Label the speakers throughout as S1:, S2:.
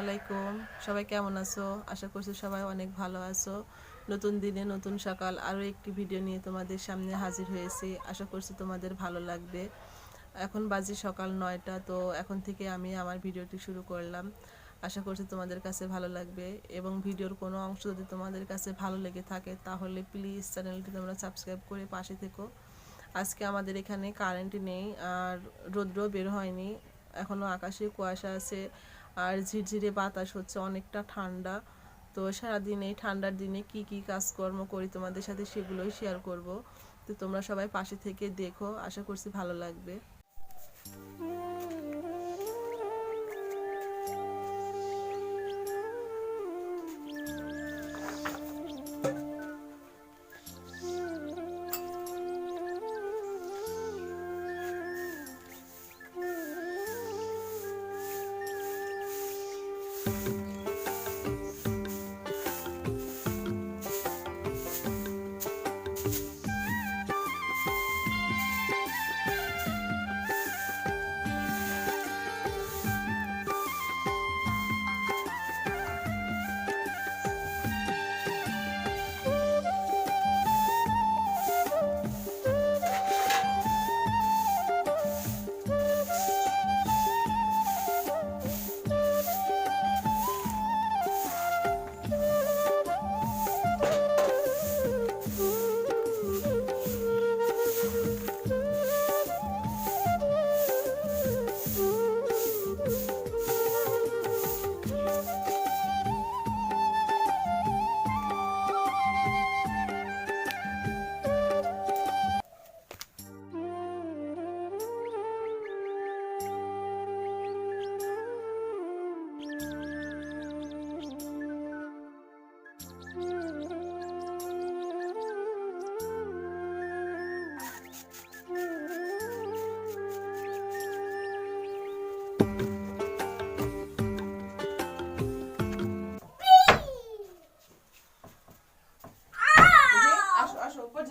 S1: আলাইকুম। সবাই কেমন আছো? আশা করছি সবাই অনেক ভালো আছো। নতুন দিনে নতুন সকাল, আরও একটি ভিডিও নিয়ে তোমাদের সামনে হাজির হয়েছি। আশা করছি তোমাদের ভালো লাগবে। এখন বাজে সকাল নয়টা, তো এখন থেকে আমি আমার ভিডিওটি শুরু করলাম। আশা করছি তোমাদের কাছে ভালো লাগবে। এবং ভিডিওর কোনো অংশ যদি তোমাদের কাছে ভালো লেগে থাকে, তাহলে প্লিজ চ্যানেলটি তোমরা সাবস্ক্রাইব করে পাশে থেকো। আজকে আমাদের এখানে কারেন্ট নেই, আর রৌদ্র বের হয়নি। এখনও আকাশে কুয়াশা আছে। আর ঝিরঝিরে বাতাস হচ্ছে, অনেকটা ঠান্ডা। তো সারাদিন এই ঠান্ডার দিনে কি কি কাজকর্ম করি তোমাদের সাথে সেগুলোই শেয়ার করব। তো তোমরা সবাই পাশে থেকে দেখো, আশা করছি ভালো লাগবে।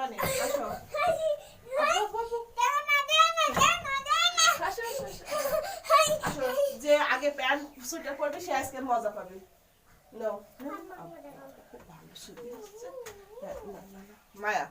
S1: যাবা নি আসো যে আগে প্যান্ট সুইটার পরবে সে আজকে মজা পাবে। হ্যাঁ। মায়া।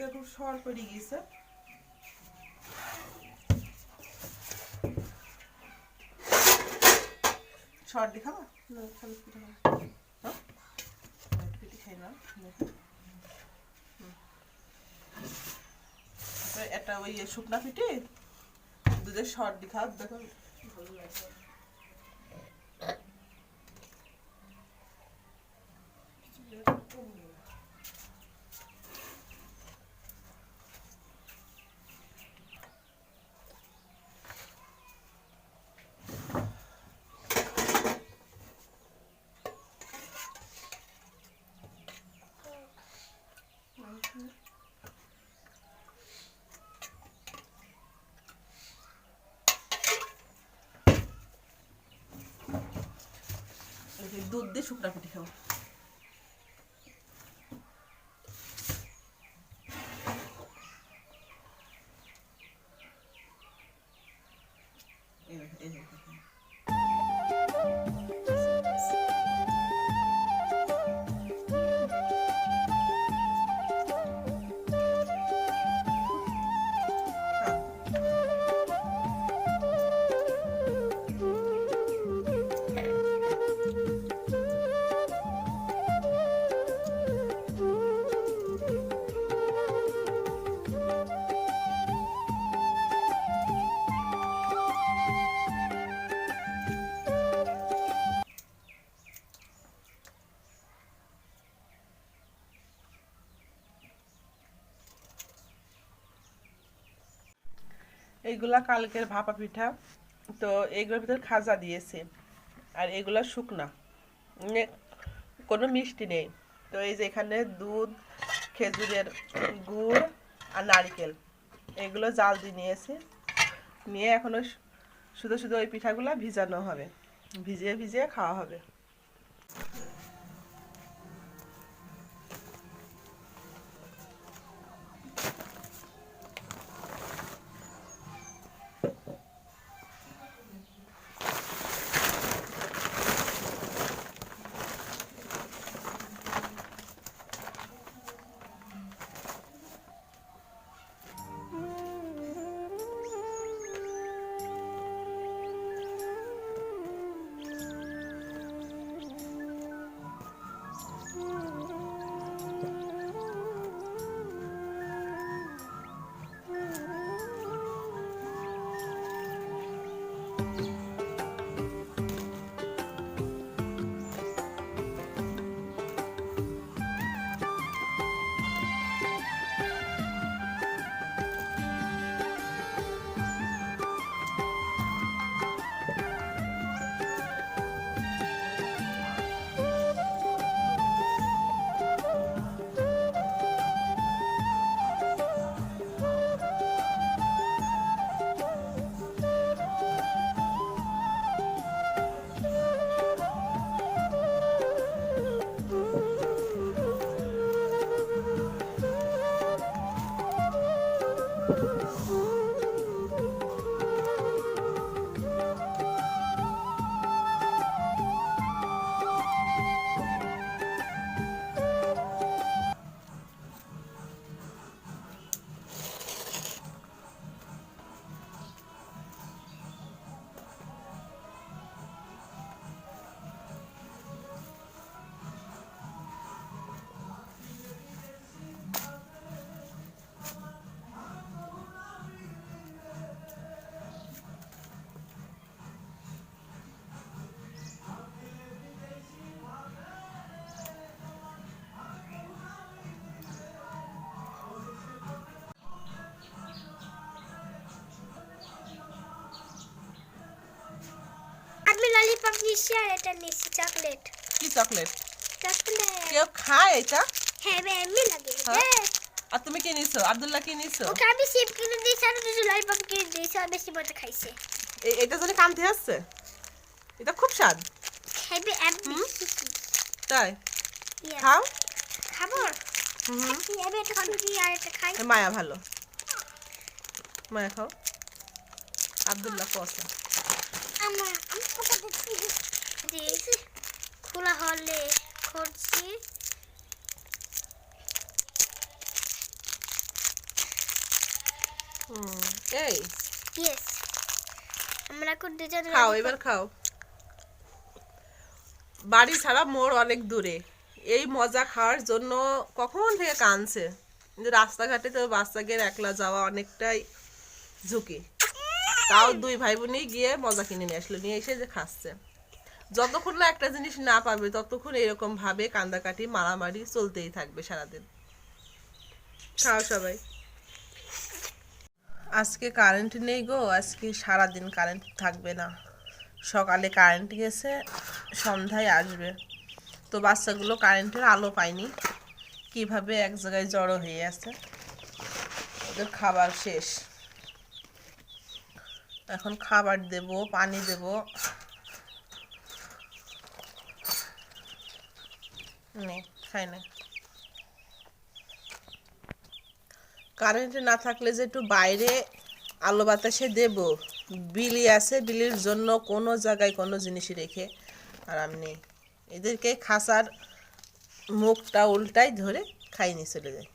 S1: গাড়াইছে কীরকম সর পড়ে গিয়েছে। সর দেখাবা? না খালি পিঠা খাবা। হ্যাঁ? পিঠে খাই না ওই শুকনা পিঠে দুধের শর্ট দেখা দেখো ভালো লাগছে এই যে দুধ দিয়ে শুকনা পিঠে খাব। এইগুলা কালকের ভাপা পিঠা। তো এইগুলোর ভিতরে খাজা দিয়েছে। আর এগুলা শুকনা। কোনো মিষ্টি নেই। তো এই যে এখানে দুধ, খেজুরের গুড় আর নারকেল। এগুলো জাল দিয়ে নিয়েছি। নিয়ে এখনও শুধু শুধু ওই পিঠাগুলো ভিজানো হবে। ভিজিয়ে ভিজিয়ে খাওয়া হবে।
S2: Oh, ললিপপ আর এটা নিচ্ছি চকলেট
S1: কি চকলেট
S2: চকলেট
S1: কেউ খায় এটা?
S2: হ্যাঁ আমি এমনি লাগে
S1: হ্যাঁ? আর তুমি কি নিছো? আব্দুল্লাহ কি নিছো?
S2: ওকে আমি সিপ কিনে দিয়েছি আর দুটো ললিপপ কিনে দিয়েছি আর বেশি মজা খাইছে।
S1: এটা জানি কান্তি আসছে এটা খুব স্বাদ।
S2: খাইবে এমনি
S1: তাই। খাও।
S2: খাব?
S1: হুম
S2: আমি একটা খুঁজি আর একটা খাই?
S1: মায়া ভালো। মায়া খাও। আব্দুল্লাহ কসা
S2: আমার আমি কোথা দিচ্ছি খোলা হলে
S1: এই।
S2: ইয়েস আমরা এখন দুজন
S1: খাও এবার খাও। বাড়ি ছাড়া মোড় অনেক দূরে। এই মজা খাওয়ার জন্য কখন থেকে কানছে কিন্তু রাস্তাঘাটে তো বাচ্চাকে একলা যাওয়া অনেকটাই ঝুঁকি। তাও দুই ভাই বোনই গিয়ে মজা কিনে নিয়ে আসলো, নিয়ে এসে যে খাচ্ছে। যতক্ষণ না একটা জিনিস না পাবে, ততক্ষণ এরকম ভাবে কান্দাকাটি, মারামারি চলতেই থাকবে সারাদিন। খাও সবাই। আজকে কারেন্ট নেই গো, আজকে সারাদিন কারেন্ট থাকবে না। সকালে কারেন্ট গেছে, সন্ধ্যায় আসবে। তো বাচ্চাগুলো কারেন্টের আলো পায়নি, কীভাবে এক জায়গায় জড়ো হয়ে আছে। ওদের খাবার শেষ। এখন খাবার দেব, পানি দেব। নে, খাই না। কারেন্ট না থাকলে যে একটু বাইরে আলো বাতাসে দেব। বিলি আছে, বিলির জন্য কোনো জায়গায় কোনো জিনিস রেখে আরাম নেই। এদেরকে খাসার মুখটা উল্টাই ধরে খাই নিয়ে চলে যায়।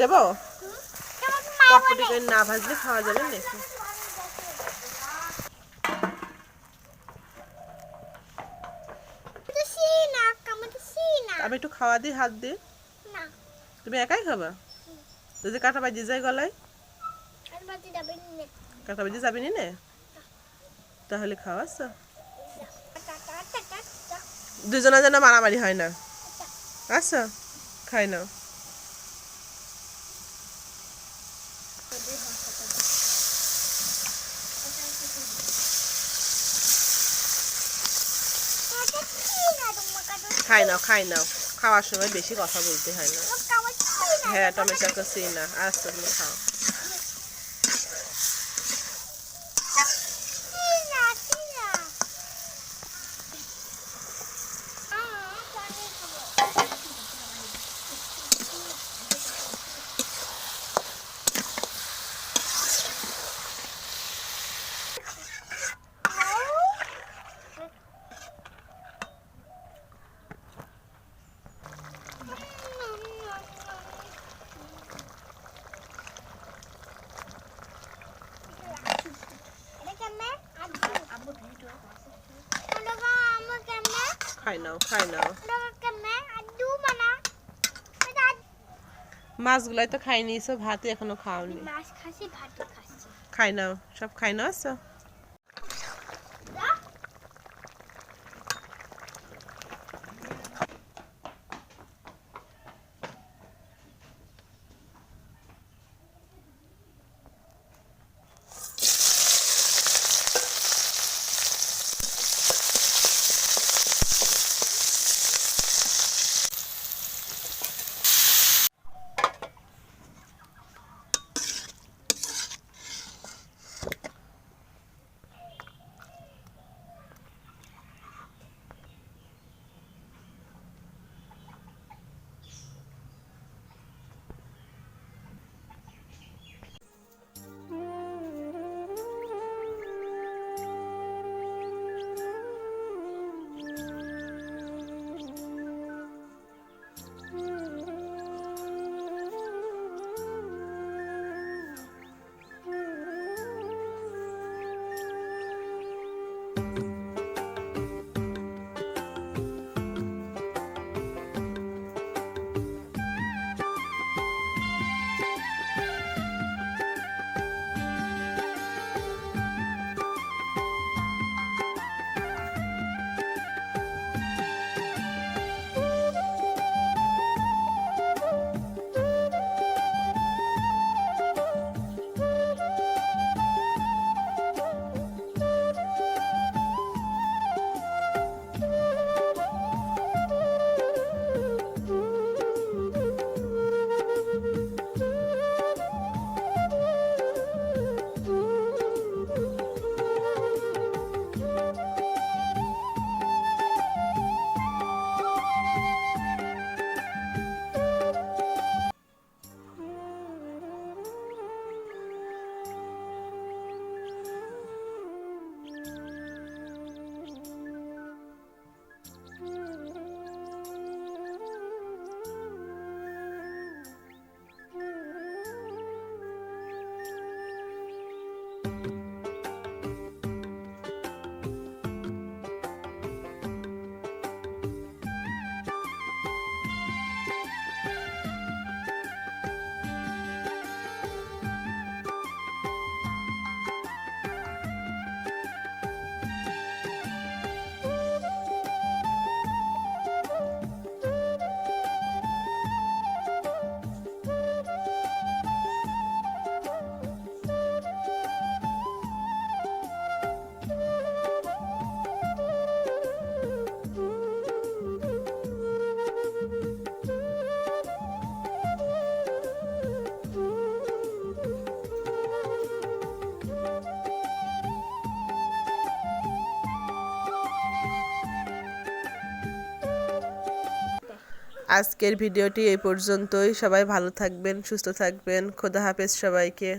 S1: দেবো? করে না ভাজলে খাওয়া যাবে নাকি আমি একটু খাওয়া দিই হাত দিয়ে তুমি একাই খাবা? যদি কাটা বাজি যায় গলায়?
S2: আর বাতি যাবে
S1: কাটা বাজি যাবি নি নে? তাহলে খাওয়াচ্ছ?
S2: টা টা টা টা টা
S1: দুজনে যেন মারামারি হয় না। আচ্ছা খাই নাও
S2: এটা সি না তোমাকে তো
S1: খাই নাও খাই না। খাওয়ার সময় বেশি কথা বলতে হয় না।
S2: না
S1: হ্যাঁ টমেটো চিনা না। আচ্ছা তুমি খাও
S2: সি না সি না আ জানি খাব
S1: খাই নাও খাই নাও
S2: মাছ
S1: মাছগুলাই তো খাই নিয়েছো ভাতই এখনও খাওনি। খাই নাও সব খাই নাও আজকের ভিডিওটি এই পর্যন্তই। সবাই ভালো থাকবেন সুস্থ থাকবেন। খোদা হাফেজ সবাইকে।